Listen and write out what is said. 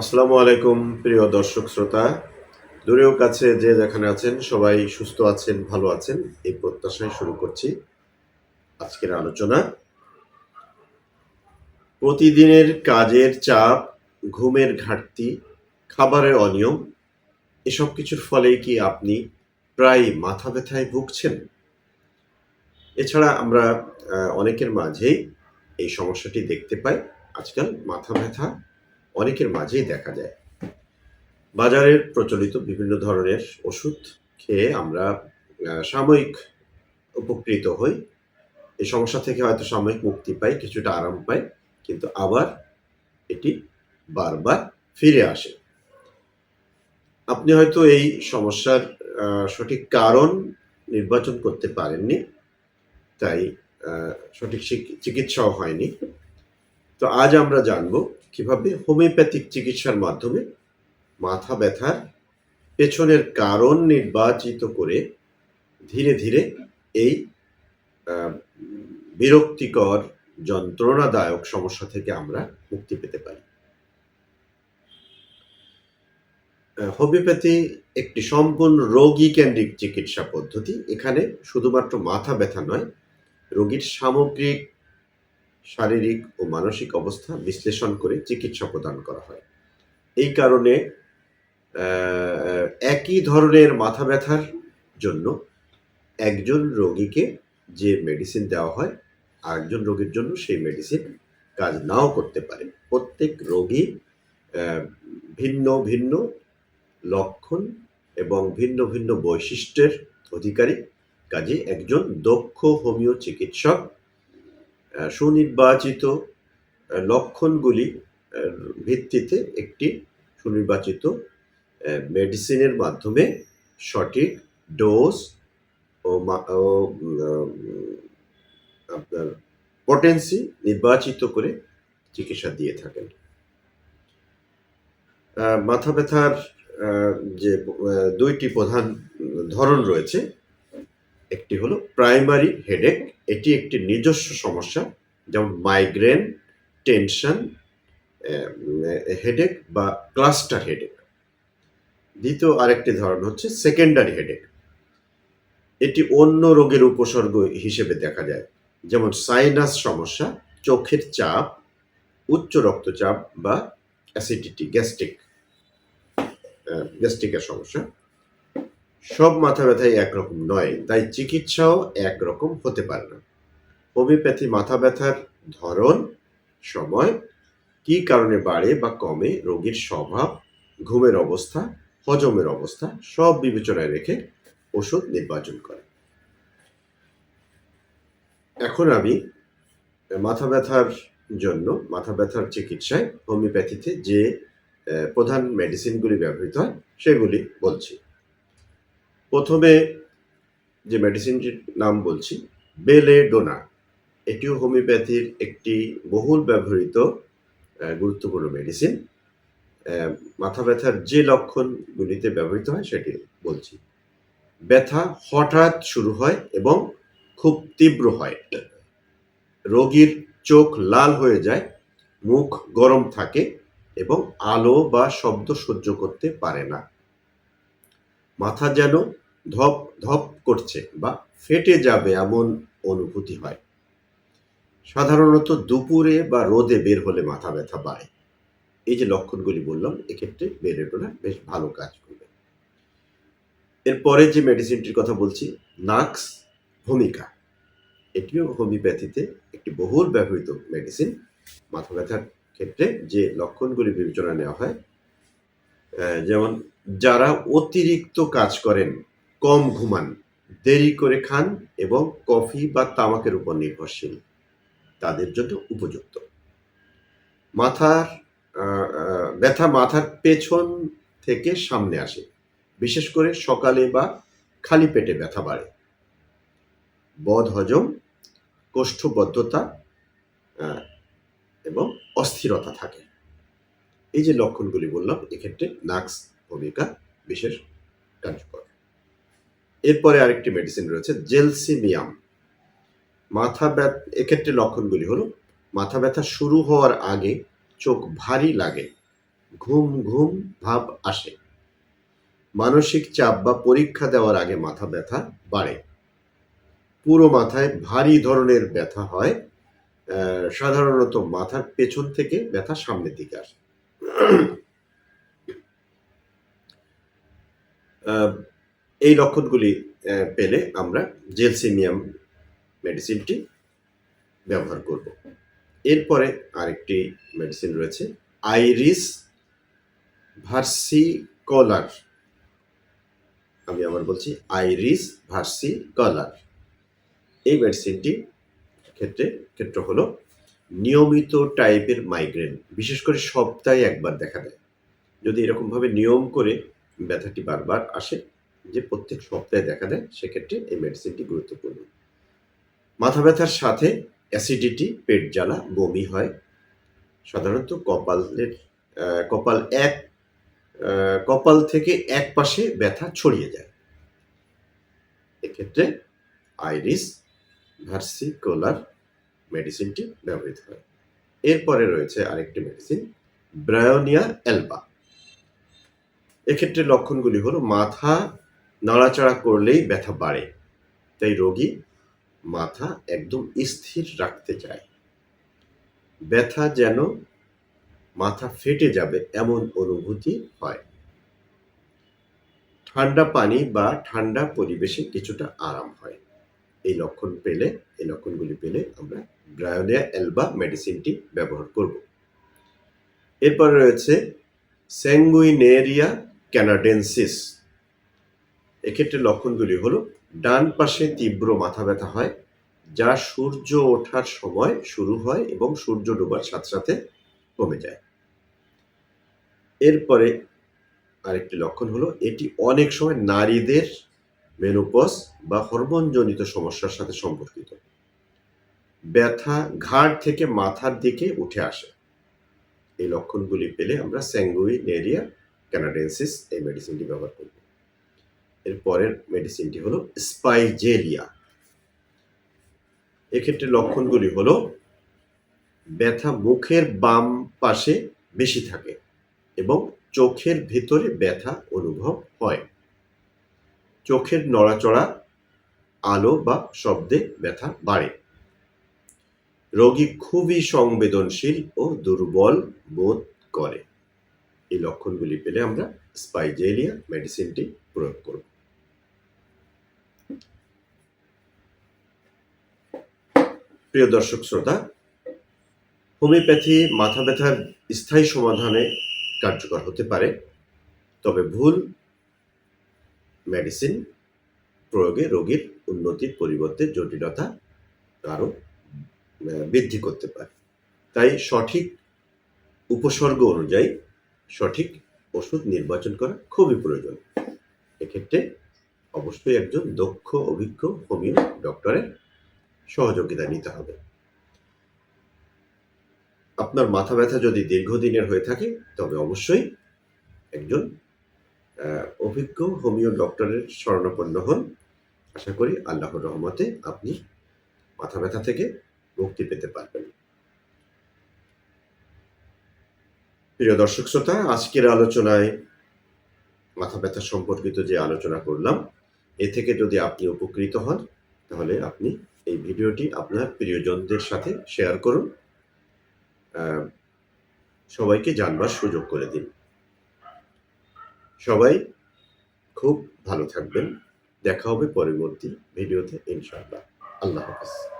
আসসালামু আলাইকুম, প্রিয় দর্শক শ্রোতা। দূরেও কাছে যে যেখানে আছেন, সবাই সুস্থ আছেন, ভালো আছেন, এই প্রত্যাশায় শুরু করছি আজকের আলোচনা। প্রতিদিনের কাজের চাপ, ঘুমের ঘাটতি, খাবারের অনিয়ম, এসব কিছুর ফলেই কি আপনি প্রায় মাথা ব্যথায় ভুগছেন? এছাড়া আমরা অনেকের মাঝেই এই সমস্যাটি দেখতে পাই। আজকাল মাথা ব্যথা অনেকের মাঝেই দেখা যায়। বাজারের প্রচলিত বিভিন্ন ধরনের ওষুধ খেয়ে আমরা সাময়িক উপকৃত হই। এই সমস্যা থেকে হয়তো সাময়িক মুক্তি পাই, কিছুটা আরাম পাই, কিন্তু আবার এটি বারবার ফিরে আসে। আপনি হয়তো এই সমস্যার সঠিক কারণ নির্বাচন করতে পারেননি, তাই সঠিক চিকিৎসাও হয়নি। তো আজ আমরা জানব কীভাবে হোমিওপ্যাথিক চিকিৎসার মাধ্যমে মাথা ব্যথার পেছনের কারণ নির্বাচিত করে ধীরে ধীরে এই বিরক্তিকর, যন্ত্রণাদায়ক সমস্যা থেকে আমরা মুক্তি পেতে পারি। হোমিওপ্যাথি একটি সম্পূর্ণ রোগী কেন্দ্রিক চিকিৎসা পদ্ধতি। এখানে শুধুমাত্র মাথা ব্যথা নয়, রোগীর সামগ্রিক শারীরিক ও মানসিক অবস্থা বিশ্লেষণ করে চিকিৎসা প্রদান করা হয়। এই কারণে একই ধরনের মাথা ব্যথার জন্য একজন রোগীকে যে মেডিসিন দেওয়া হয়, আরেকজন রোগীর জন্য সেই মেডিসিন কাজ নাও করতে পারে। প্রত্যেক রোগী ভিন্ন ভিন্ন লক্ষণ এবং ভিন্ন ভিন্ন বৈশিষ্ট্যের অধিকারী। কাজে একজন দক্ষ হোমিও চিকিৎসক সুনির্বাচিত লক্ষণগুলি ভিত্তিতে একটি সুনির্বাচিত মেডিসিনের মাধ্যমে সঠিক ডোজ ও আপনার পটেন্সি নির্বাচিত করে চিকিৎসা দিয়ে থাকেন। মাথা ব্যথার যে দুইটি প্রধান ধরন রয়েছে একটি হলো প্রাইমারি হেডেক, এটি একটি নিজস্ব সমস্যা, যেমন মাইগ্রেন, টেনশন হেডেক বা ক্লাস্টার হেডেক। দ্বিতীয় আরেকটি ধরন হচ্ছে সেকেন্ডারি হেডেক। এটি অন্য রোগের উপসর্গ হিসেবে দেখা যায়, যেমন সাইনাস সমস্যা, চোখের চাপ, উচ্চ রক্তচাপ বা অ্যাসিডিটি, গ্যাস্ট্রিক গ্যাস্ট্রিকের সমস্যা। সব মাথা ব্যথাই একরকম নয়, তাই চিকিৎসাও একরকম হতে পারে না। হোমিওপ্যাথি মাথা ব্যথার ধরন, সময়, কী কারণে বাড়ে বা কমে, রোগীর স্বভাব, ঘুমের অবস্থা, হজমের অবস্থা, সব বিবেচনায় রেখে ওষুধ নির্বাচন করে। এখন আমি মাথা ব্যথার জন্য মাথা ব্যথার চিকিৎসায় হোমিওপ্যাথিতে যে প্রধান মেডিসিনগুলি ব্যবহৃত হয়, সেগুলি বলছি। প্রথমে যে মেডিসিনটির নাম বলছি বেলে ডোনা এটিও হোমিওপ্যাথির একটি বহুল ব্যবহৃত গুরুত্বপূর্ণ মেডিসিন। মাথা ব্যথার যে লক্ষণগুলিতে ব্যবহৃত হয় সেটি বলছি। ব্যথা হঠাৎ শুরু হয় এবং খুব তীব্র হয়। রোগীর চোখ লাল হয়ে যায়, মুখ গরম থাকে এবং আলো বা শব্দ সহ্য করতে পারে না। মাথা যেন ধপ ধপ করছে বা ফেটে যাবে এমন অনুভূতি হয়। সাধারণত দুপুরে বা রোদে বের হলে মাথা ব্যথা বাড়ে। এই যে লক্ষণগুলি বললাম, এক্ষেত্রে বেলেডোনা বেশ ভালো কাজ করবে। এরপরে যে মেডিসিনটির কথা বলছি নাক্স ভূমিকা। এটিও হোমিওপ্যাথিতে একটি বহুল ব্যবহৃত মেডিসিন মাথা ব্যথার ক্ষেত্রে যে লক্ষণগুলি বিবেচনা নেওয়া হয় যেমন যারা অতিরিক্ত কাজ করেন, কম ঘুমান, দেরি করে খান এবং কফি বা তামাকের উপর নির্ভরশীল, তাদের জন্য উপযুক্ত। মাথার ব্যথা মাথার পেছন থেকে সামনে আসে, বিশেষ করে সকালে বা খালি পেটে ব্যথা বাড়ে। বদ হজম, কোষ্ঠবদ্ধতা এবং অস্থিরতা থাকে। এই যে লক্ষণগুলি বললাম, এক্ষেত্রে নাক্স ভূমিকা বিশেষ কার্যকর। এরপরে আরেকটি মেডিসিন রয়েছে, জেলসিমিয়াম। মাথা ব্যথা, এক্ষেত্রে লক্ষণগুলি হলো, মাথা ব্যথা শুরু হওয়ার আগে চোখ ভারী লাগে, ঘুম ঘুম ভাব আসে। মানসিক চাপ বা পরীক্ষা দেওয়ার আগে মাথা ব্যথা বাড়ে। পুরো মাথায় ভারী ধরনের ব্যথা হয় সাধারণত মাথার পেছন থেকে ব্যথা সামনের দিকে আসে। এই লক্ষণগুলি পেলে আমরা জেলসিমিয়াম মেডিসিনটি ব্যবহার করব। এরপরে আরেকটি মেডিসিন রয়েছে, আইরিস ভার্সিকলার। আমি আবার বলছি, আইরিস ভার্সিকলার। এই মেডিসিনটি ক্ষেত্রে ক্ষেত্র হলো নিয়মিত টাইপের মাইগ্রেন বিশেষ করে সপ্তাহে একবার দেখা দেয়। যদি এরকমভাবে নিয়ম করে ব্যথাটি বারবার আসে, যে প্রত্যেক সপ্তাহে দেখা দেয়, সেক্ষেত্রে এই মেডিসিনটি গুরুত্বপূর্ণ। মাথা ব্যথার সাথে অ্যাসিডিটি পেট জ্বালা, বমি হয়। সাধারণত কপালের কপাল এক কপাল থেকে এক পাশে ব্যথা ছড়িয়ে যায়। এক্ষেত্রে আইরিস ভার্সিকোলার মেডিসিনটি ব্যবহৃত হয়। এরপরে রয়েছে আরেকটি মেডিসিন ব্রায়োনিয়া এলবা এক্ষেত্রে লক্ষণগুলি হলো মাথা নাড়াচাড়া করলেই ব্যথা বাড়ে, তাই রোগী মাথা একদম স্থির রাখতে চায়। ব্যথা যেন মাথা ফেটে যাবে এমন অনুভূতি হয়। ঠান্ডা পানি বা ঠান্ডা পরিবেশে কিছুটা আরাম হয়। এই লক্ষণ পেলে, এই লক্ষণগুলি পেলে আমরা ব্রায়োনিয়া অ্যালবা মেডিসিনটি ব্যবহার করব। এরপর রয়েছে স্যাঙ্গুইনেরিয়া ক্যানাডেন্সিস এক্ষেত্রে লক্ষণগুলি হলো, ডান পাশে তীব্র মাথা ব্যথা হয়, যা সূর্য ওঠার সময় শুরু হয় এবং সূর্য ডোবার সাথে সাথে কমে যায়। এরপরে আরেকটি লক্ষণ হলো, এটি অনেক সময় নারীদের মেনোপজ বা হরমোনজনিত সমস্যার সাথে সম্পর্কিত। ব্যথা ঘাড় থেকে মাথার দিকে উঠে আসে। এই লক্ষণগুলি পেলে আমরা স্যাঙ্গুইনেরিয়া ক্যানাডেন্সিস এই মেডিসিনটি ব্যবহার করব। এর পরের মেডিসিনটি হলো স্পাইজেরিয়া এক্ষেত্রে লক্ষণগুলি হলো, ব্যথা মুখের বাম পাশে বেশি থাকে এবং চোখের ভিতরে ব্যথা অনুভব হয়। চোখের নড়াচড়া, আলো বা শব্দে ব্যথা বাড়ে। রোগী খুবই সংবেদনশীল ও দুর্বল বোধ করে। এই লক্ষণগুলি পেলে আমরা স্পাইজেলিয়া মেডিসিনটি প্রয়োগ করব। প্রিয় দর্শক শ্রোতা, হোমিওপ্যাথি মাথা ব্যথার স্থায়ী সমাধানে কার্যকর হতে পারে, তবে ভুল মেডিসিন প্রয়োগে রোগীর উন্নতির পরিবর্তে জটিলতা আরও বৃদ্ধি করতে পারে। তাই সঠিক উপসর্গ অনুযায়ী সঠিক ওষুধ নির্বাচন করা খুবই প্রয়োজন। এক্ষেত্রে অবশ্যই একজন দক্ষ, অভিজ্ঞ, হোমিও ডক্টরের সহযোগিতা নিতে হবে। আপনার মাথা ব্যথা যদি দীর্ঘদিনের হয়ে থাকে, তবে অবশ্যই একজন অভিজ্ঞ হোমিও ডক্টরের শরণাপন্ন হন। আশা করি আল্লাহর রহমতে আপনি মাথা ব্যথা থেকে মুক্তি পেতে পারবেন। প্রিয় দর্শক শ্রোতা, আজকের আলোচনায় মাথা ব্যথা সম্পর্কিত যে আলোচনা করলাম, এ থেকে যদি আপনি উপকৃত হন, তাহলে আপনি এই ভিডিওটি আপনার প্রিয়জনদের সাথে শেয়ার করুন। সবাইকে জানবার সুযোগ করে দিন। সবাই খুব ভালো থাকবেন। দেখা হবে পরবর্তী ভিডিওতে ইনশাআল্লাহ। আল্লাহ হাফিজ।